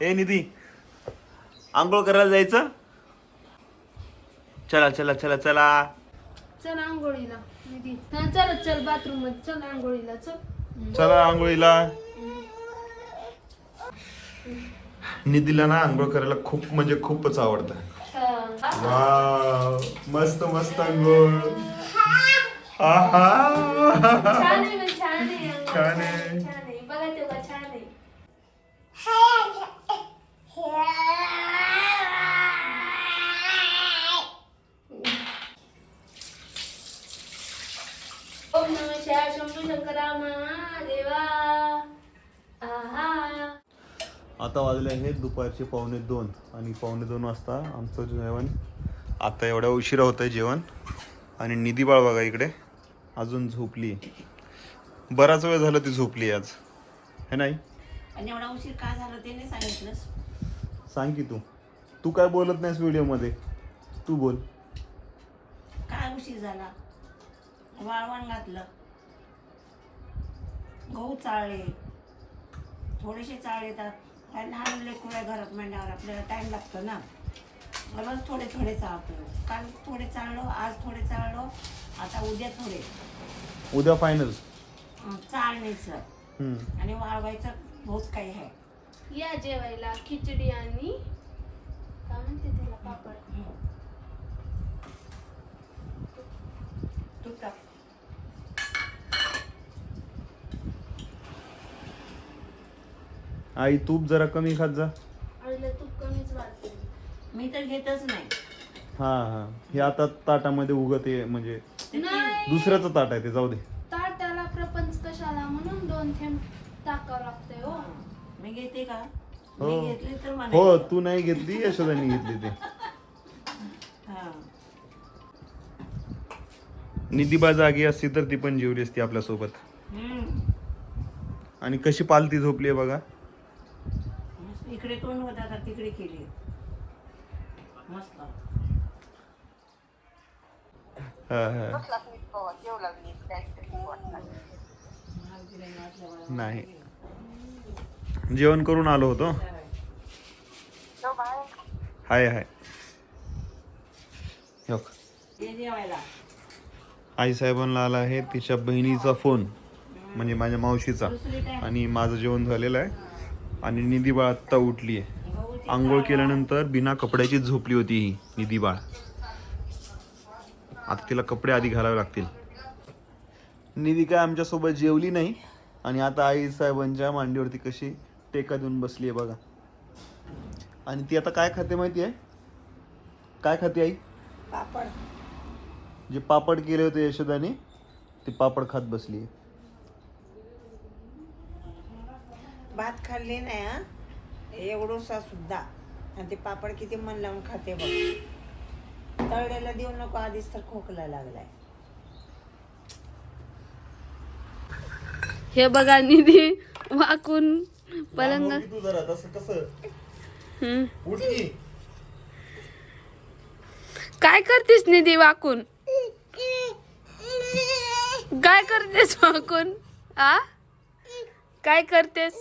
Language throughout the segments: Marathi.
ए निधी. आंघोळ करायला जायचं? चला चला चला चला. चल आंघोळीला निधी. हा चल चल बाथरूममध्ये चल आंघोळीला चल. चला आंघोळीला. निधीला ना आंघोळ करायला खूप म्हणजे खूपच आवडतं. वाव. मस्त मस्त आंघोळ. आहा. छान आहे ना, छान आहे. आंघोळ. छान आहे. छान आहे. बघा तेव्हा छान आहे. आता वाजले आहेत दुपारचे पावणे दोन आणि पावणे दोन वाजता आमचं जेवण. आता एवढ्या उशिरा होतं आहे जेवण. आणि निधी बाळ बघा इकडे. अजून झोपली. बराच वेळ झाला ती झोपली आज. हे नाही? आणि एवढा उशीर का झाला ते नाही सांगितलंस? सांग की तू. तू काय बोलत नाहीस व्हिडिओमध्ये? तू बोल. काय उशीर झाला? वाळवण घातलं. गहू चाळले. थोडेसे चाळले तर काय लहान लेकरू आहे घरात म्हणल्यावर आपल्याला टाइम लागतो ना. रोज थोडे थोडे चाळतो. काल थोडे चाळलो आज थोडे चाळलो आता उद्या थोडे. उद्या फायनल चाळणीचं. आणि वाळवायचं बहुत काही आहे. या जेवायला खिचडी आणि काय म्हणते त्याला पापड? तूप टाक आई तूप जरा कमी खात जा. आईला तूप कमीच वाटते. मी तर घेतच नाही. हा हा. हे आता ताटामध्ये उगत आहे म्हणजे नाही. दुसऱ्याचं ताट आहे ते जाऊ दे. ताटाला प्रपंच कशाला म्हणून दोन थेंब टाकावं लागतंय हो. मी घेते का? हो. मी घेतली तर मला हो तू नाही घेतली यशोदानी घेतली ते. हा. निधीबा जागी असती तर ती पण जेवली असती आपल्यासोबत. हम्म. आणि कशी पालती झोपली बघा. मस्त. इकडे तोंड होता का तिकडे केली. मस्त. हा, हा. नाही जेवण करून आलो होतो. हाय हाय. हे आई साहेबांना आला आहे तिच्या बहिणीचा फोन म्हणजे माझ्या मावशीचा. आणि माझं जेवण झालेलं आहे. आणि निधी बाळ आत्ता उठली आहे. आंघोळ केल्यानंतर बिना कपड्याची झोपली होती ही निधी बाळ. आता तिला कपडे आधी घालावे लागतील. निधी काय आमच्यासोबत जेवली नाही. आणि आता आई साहेबांच्या मांडीवरती कशी टेका देऊन बसली आहे बघा. आणि ती आता काय खाते माहिती आहे? काय खाते आई? पापड. जे पापड केले होते यशोदाने ते पापड खात बसली आहे. भात खाल्ले नाही हा एवढोसा सुद्धा. आणि ते पापड किती मन लावून खाते बघ. तळलेला देऊ नको आधीच तर खोकला लागलाय. हे बघा निधी वाकून पलंग. तू जरा तसं कसं हम्म. उठ की. काय करतेस निधी वाकून? काय करतेस वाकून? आ? काय करतेस?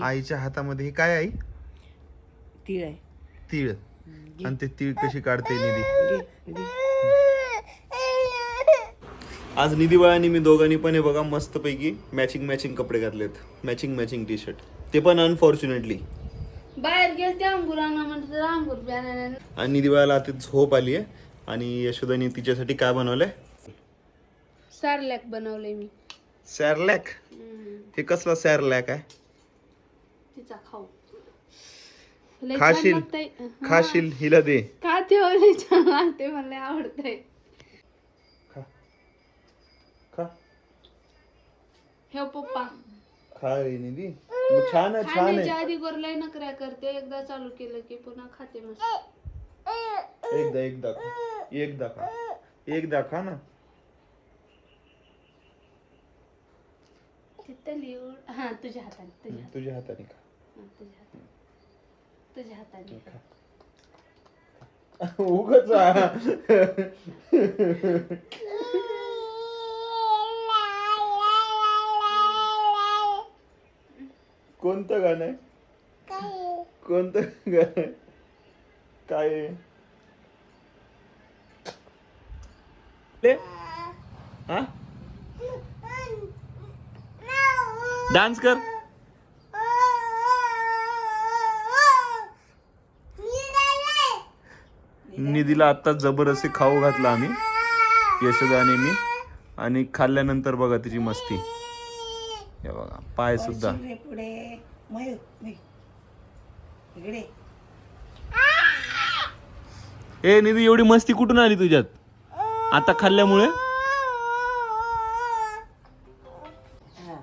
आईच्या हातामध्ये हे काय आई? तीळ आहे. तीळ. आणि ते तीळ कशी काढते निधी? आज निधी बाळांनी मी दोघांनी पण हे बघा मस्त पैकी मॅचिंग मॅचिंग कपडे घातलेत. मॅचिंग मॅचिंग टी शर्ट ते पण अनफॉर्च्युनेटली बाहेर गेलते म्हणते अंगूर आणि निधी बाळाला आता झोप आली आहे. आणि यशोदानी तिच्यासाठी काय बनवलंय? सारलॅक बनवले मी. सॅरलॅक हे कसला सॅरलॅक आहे? तिचा खाऊ. लय छान खाशील. लागतंय. हा. खाशील हिला दे. का ठेवले छान लागते मला आवडतंय खा खा हे पप्पा. खा रे निधी मग छान आहे छान खाण्याच्या आहे. आधी गोरलाय नकऱ्या करते. एकदा चालू केलं की पुन्हा खाते मस्त. एकदा एकदा खा. एकदा खा. एकदा खा ना. तिथं लिहून हा तुझ्या हाताने तुझ्या तुझ्या हाताने खा. हा, तुझ्या हाताने. तुझ्या हाताने. उगच कोणतं गाणं आहे? कोणतं गाणं आहे? काय आहे? ले? हा? डान्स कर. निधीला आता जबरदस्ती खाऊ घातला आम्ही. यशोदा आणि मी. आणि खाल्ल्यानंतर बघा तिची मस्ती. हे बघा पाय सुद्धा. पुढे. मयूर मयूर. इकडे. ए निधी एवढी मस्ती कुठून आली तुझ्यात? आता खाल्ल्यामुळे? हा.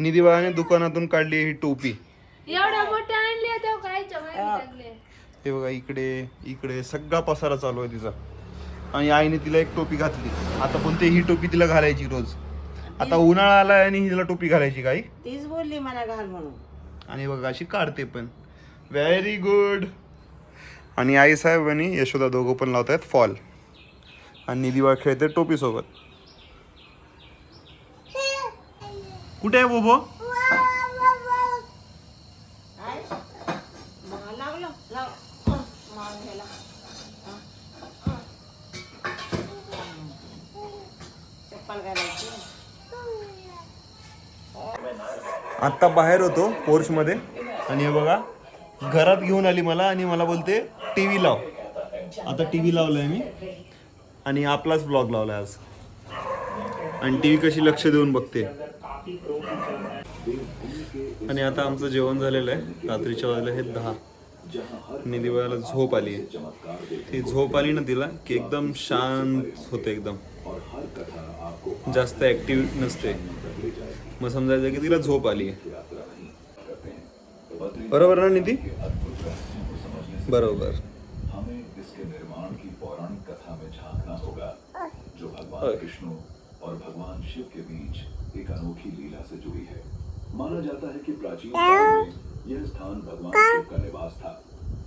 निधी बाळाने दुकानातून काढली ही टोपी. एवढ्या मोठ्या आणल्या लागले हे बघा इकडे इकडे सगळा पसारा चालू आहे तिचा. आणि आईने तिला एक टोपी घातली. आता पण ते ही टोपी तिला घालायची रोज. आता उन्हाळा आलाय आणि हिला टोपी घालायची काही तीच बोलली मला घाल म्हणून. आणि बघा अशी काढते पण. व्हेरी गुड आणि आई साहेब आणि यशोदा दोघं पण लावत आहेत फॉल आणि निधी बाळ खेळते टोपी सोबत. कुठे आहे बोबो? आत्ता बाहेर होतो पोर्चमध्ये. आणि हे बघा घरात घेऊन आली मला आणि मला बोलते टी व्ही लाव. आता टी व्ही लावलाय मी. आणि आपलाच ब्लॉग लावला आहे आज. आणि टी व्ही कशी लक्ष देऊन बघते. आणि आता आमचं जेवण झालेलं आहे. रात्रीच्या वाजले हे दहा. आणि दिवाळीला झोप आली आहे. ती झोप आली ना तिला की एकदम शांत होते एकदम. जास्त ॲक्टिव्ह नसते. मग समजायचं की तिला झोप आली आहे बरोबर ना निधी? बरोबर। हमें इसके निर्माण की पौराणिक कथा में झांकना होगा जो भगवान विष्णु और भगवान शिव के बीच एक अनोखी लीला से जुड़ी है। माना जाता है कि प्राचीन काल में यह स्थान भगवान शिव का निवास था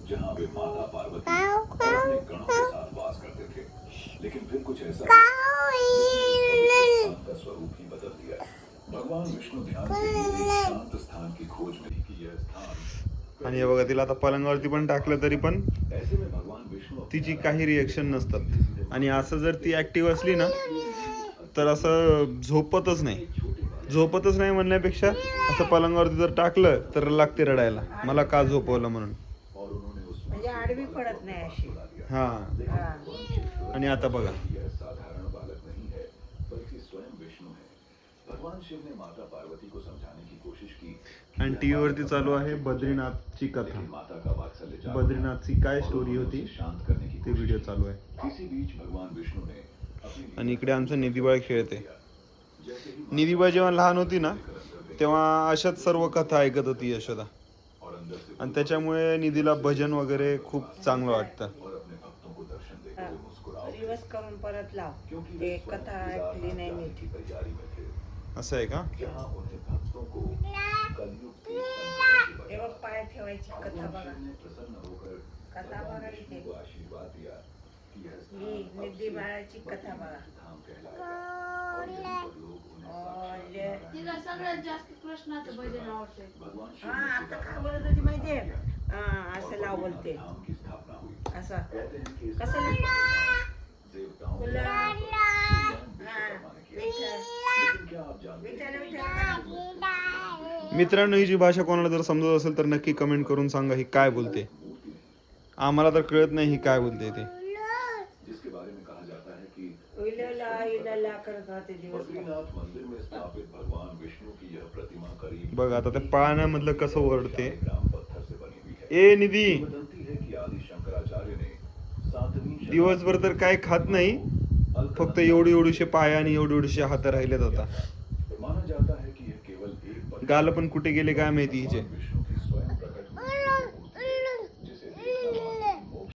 जहाँ वे माता पार्वती और अपने गणों के साथ वास करते थे। लेकिन फिर कुछ ऐसा का स्वरूप ही बदल दिया। भगवान विष्णु ध्यान के लिए एक शांत स्थान की खोज में थी कि यह स्थान आणि हे बघा तिला आता पलंगावरती पण टाकलं तरी पण ऐसे में भगवान विष्णु अपने तिची काही रिएक्शन नसतात. आणि असं जर ती ऍक्टिव्ह असली ना तर असं झोपतच नाही. झोपतच नाही म्हणण्यापेक्षा असं पलंगावरती जर टाकलं तर लागते रडायला. मला का झोपवलं म्हणून. म्हणजे आडवी पडत नाही अशी. हा. आणि आता बघा यह साधारण बालक नहीं है बल्कि स्वयं विष्णु है भगवान शिव ने माता पार्वती को समझाने की कोशिश की आणि टी व्हीवरती चालू आहे बद्रीनाथची कथा. माता का वात्सल्य बद्रीनाथची काय स्टोरी होती? शांत करने की ते व्हिडिओ चालू आहे. इसी बीच भगवान ने आणि इकडे आमचं निधीबाळ खेळते. निधीबाळ जेव्हा लहान होती ना तेव्हा अशाच सर्व कथा ऐकत होती यशोदा. आणि त्याच्यामुळे निधीला भजन वगैरे खूप चांगलं वाटतं. रिवर्स करून परत लाव. एक कथा ऐकली नाही मी. असं आहे का? पाय ठेवायची कथा बघा. कथा बघा ही निधी बाळाची कथा बघा. सगळ्यात जास्त कृष्णाचं भजन हा ने आता स्वीकार काय बोलत होती माहितीये? हा असं लाव बोलते. असं. हैं कसं मित्रांनो ही जी भाषा कोणाला जर समजत असेल तर नक्की कमेंट करून सांगा ही काय बोलते. आम्हाला तर कळत नाही ही काय बोलते ते. बघ आता ते पाळण्यामधलं कसं ओरडते. ए निधी! दिवसभर तर काय खात नाही. फक्त एवढी एवढीशे पाय आणि एवढी एवढीशे हात राहिलेत आता. गाल पण कुठे गेले काय माहिती हिचे?